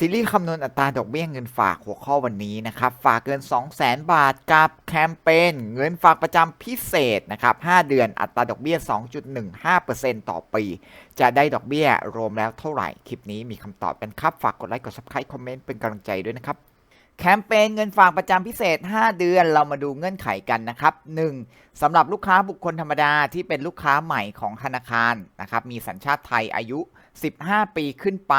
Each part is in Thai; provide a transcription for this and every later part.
ซีรีส์คำนวณอัตราดอกเบี้ยเงินฝากหัวข้อวันนี้นะครับ ฝากเกิน 200,000 บาทกับแคมเปญเงินฝากประจำพิเศษนะครับ 5 เดือนอัตราดอกเบี้ย 2.15%ต่อปี จะได้ดอกเบี้ยรวมแล้วเท่าไหร่ คลิปนี้มีคำตอบกันครับ ฝากกดไลค์ กด subscribe คอมเมนต์เป็นกำลังใจด้วยนะครับ แคมเปญเงินฝากประจำพิเศษ 5 เดือนเรามาดูเงื่อนไขกันนะครับ 1. สำหรับลูกค้าบุคคลธรรมดาที่เป็นลูกค้าใหม่ของธนาคารนะครับ มีสัญชาติไทยอายุ 15 ปีขึ้นไป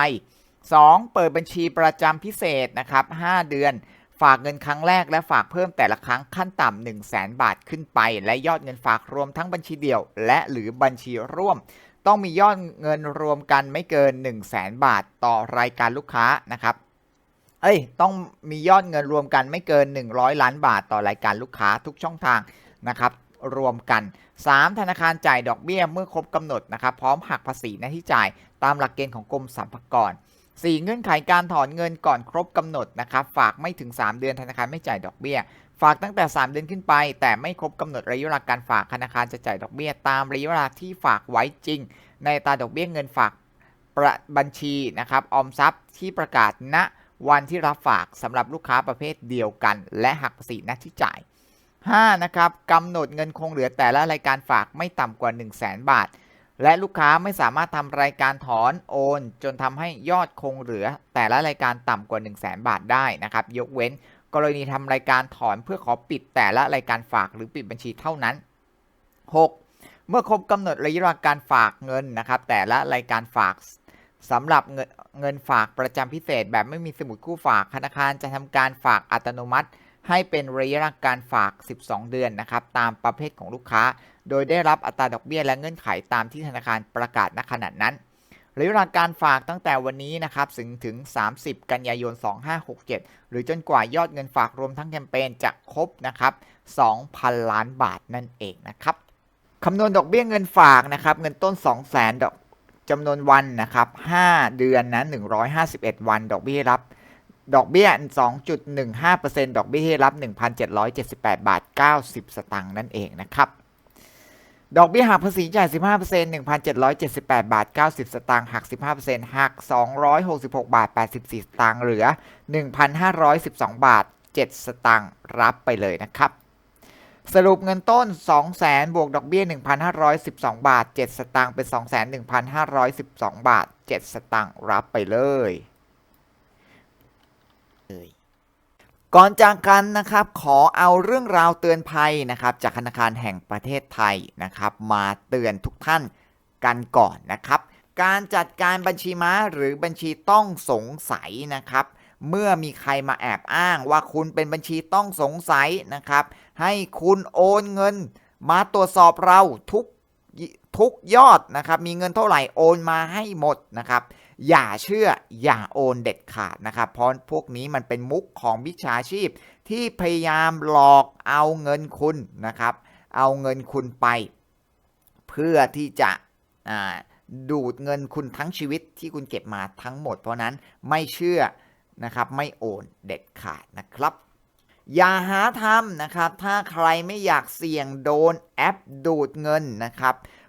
2. เปิดบัญชีประจำพิเศษนะครับ 5 เดือน ฝากเงินครั้งแรกและฝากเพิ่มแต่ละครั้งขั้นต่ำ1 0 0 0 0 0บาทขึ้นไป และยอดเงินฝากรวมทั้งบัญชีเดี่ยว และหรือบัญชีร่วม ต้องมียอดเงินรวมกันไม่เกิน 1 0 0 0 0 0บาทต่อรายการลูกค้านะครับ เอ้ย ต้องมียอดเงินรวมกันไม่เกิน 100 ล้านบาทต่อรายการลูกค้าทุกช่องทางนะครับรวมกัน 3. ธนาคารจ่ายดอกเบี้ยเมื่อครบกำหนดนะครับ พร้อมหักภาษีหน้าที่จ่ายตามหลักเกณฑ์ของกรมสรรพากร 4. เงื่อนไขการถอนเงินก่อนครบกำหนดนะครับฝากไม่ถึง 3 เดือนธนาคารไม่จ่ายดอกเบี้ย ฝากตั้งแต่ 3 เดือนขึ้นไป แต่ไม่ครบกำหนดระยะเวลาการฝากธนาคารจะจ่ายดอกเบี้ย ตามระยะเวลาที่ฝากไว้จริง ในตาดอกเบี้ยเงินฝากประบัญชีนะครับออมทรัพย์ที่ประกาศณวันที่รับฝากสำหรับลูกค้าประเภทเดียวกัน และหักภาษีหน้าที่จ่าย 5. นะครับกำหนดเงินคงเหลือแต่ละรายการฝากไม่ต่ำกว่า 1 0 0 0 0แบาท และลูกค้าไม่สามารถทำรายการถอนโอน จนทำให้ยอดคงเหลือ แต่ละรายการต่ำกว่า 1 0 0 0 0แบาทได้นะครับ ยกเว้น กรณีทำรายการถอนเพื่อขอปิดแต่ละรายการฝากหรือปิดบัญชีเท่านั้น 6. เมื่อครบกำหนดระยะเวลาการฝากเงินนะครับแต่ละรายการฝากสำหรับเงินเงินฝากประจำพิเศษแบบไม่มีสมุดคู่ฝากธนาคารจะทำการฝากอัตโนมัติ ให้เป็นระยะเวลาการฝาก 12 เดือนนะครับตามประเภทของลูกค้า โดยได้รับอัตราดอกเบี้ยและเงื่อนไขตามที่ธนาคารประกาศณขณะนั้นระยะเวลาการฝากตั้งแต่วันนี้นะครับถึงถึง 30 กันยายน 2567 หรือจนกว่ายอดเงินฝากรวมทั้งแคมเปญจะครบนะครับ 2,000 ล้านบาทนั่นเองนะครับคำนวณดอกเบี้ยเงินฝากนะครับ เงินต้น 200,000 ดอกจำนวนวันนะครับ 5 เดือนนะ151 วัน ดอกเบี้ยรับ ดอกเบี้ย 2.15%ดอกเบี้ยรับ 1,778 บาท 90 สตางค์นั่นเองนะครับ ดอกเบี้ยหักภาษีจ่าย 15% 1,778 บาท 90 สตางค์หัก 15%หัก 266 บาท 84 สตางค์เหลือ 1,512 บาท 7 สตางค์รับไปเลยนะครับ สรุปเงินต้น 200,000 บวกดอกเบี้ย 1,512 บาท 7 สตางค์เป็น2,1,512 บาท 7 สตางค์รับไปเลย เลย ก่อนจากกันนะครับขอเอาเรื่องราวเตือนภัยนะครับ จากธนาคารแห่งประเทศไทยนะครับ มาเตือนทุกท่านกันก่อนนะครับ การจัดการบัญชีม้าหรือบัญชีต้องสงสัยนะครับ เมื่อมีใครมาแอบอ้างว่าคุณเป็นบัญชีต้องสงสัยนะครับ ให้คุณโอนเงิน มาตรวจสอบเราทุกทุกยอดนะครับ มีเงินเท่าไหร่โอนมาให้หมดนะครับ อย่าเชื่ออย่าโอนเด็ดขาดนะครับเพราะพวกนี้มันเป็นมุกของมิจฉาชีพ ที่พยายามหลอกเอาเงินคุณนะครับ เอาเงินคุณไป เพื่อที่จะดูดเงินคุณทั้งชีวิตที่คุณเก็บมาทั้งหมด เพราะนั้นไม่เชื่อนะครับไม่โอนเด็ดขาดนะครับอย่าหาทำนะครับ ถ้าใครไม่อยากเสี่ยงโดนแอปดูดเงินนะครับ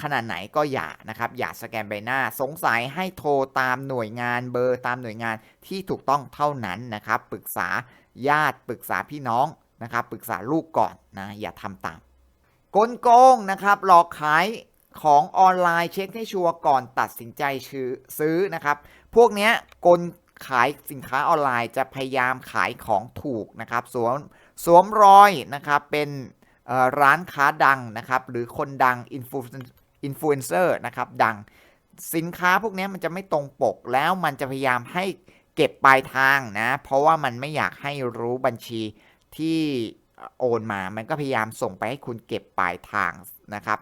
ขนาดไหนก็อย่านะครับ อย่าสแกนใบหน้า สงสัยให้โทรตามหน่วยงานเบอร์ตามหน่วยงานที่ถูกต้องเท่านั้นนะครับ ปรึกษาญาติปรึกษาพี่น้องนะครับ ปรึกษาลูกก่อนนะอย่าทำตามกลโกงนะครับ หลอกขายของออนไลน์เช็คให้ชัวร์ก่อนตัดสินใจซื้อนะครับ พวกนี้กลขายสินค้าออนไลน์จะพยายามขายของถูกนะครับสวมสวมรอยนะครับเป็นร้านค้าดังนะครับ หรือคนดังอินฟลู อินฟลูเอนเซอร์นะครับดังสินค้าพวกนี้มันจะไม่ตรงปกแล้วมันจะพยายามให้เก็บปลายทางนะ เพราะว่ามันไม่อยากให้รู้บัญชีที่โอนมา มันก็พยายามส่งไปให้คุณเก็บปลายทางนะครับ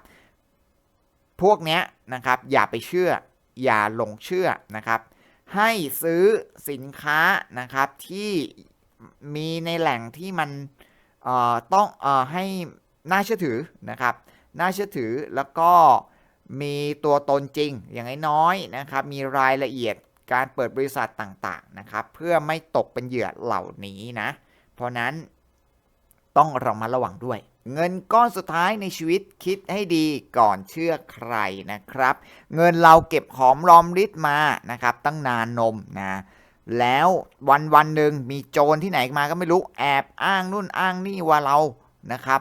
พวกนี้นะครับอย่าไปเชื่อ อย่าหลงเชื่อนะครับ ให้ซื้อสินค้านะครับที่มีในแหล่งที่มันเอ่อต้องเอ่อให้น่าเชื่อถือนะครับ น่าเชื่อถือแล้วก็มีตัวตนจริงอย่างน้อยๆนะครับ มีรายละเอียดการเปิดบริษัทต่างๆนะครับ เพื่อไม่ตกเป็นเหยื่อเหล่านี้นะ เพราะนั้นต้องระมัดระวังด้วย เงินก้อนสุดท้ายในชีวิตคิดให้ดีก่อนเชื่อใครนะครับ เงินเราเก็บหอมรอมริดมานะครับ ตั้งนานนมนะแล้ววันวันหนึ่งมีโจรที่ไหนมาก็ไม่รู้แอบอ้างนู่นอ้างนี่ว่าเรานะครับ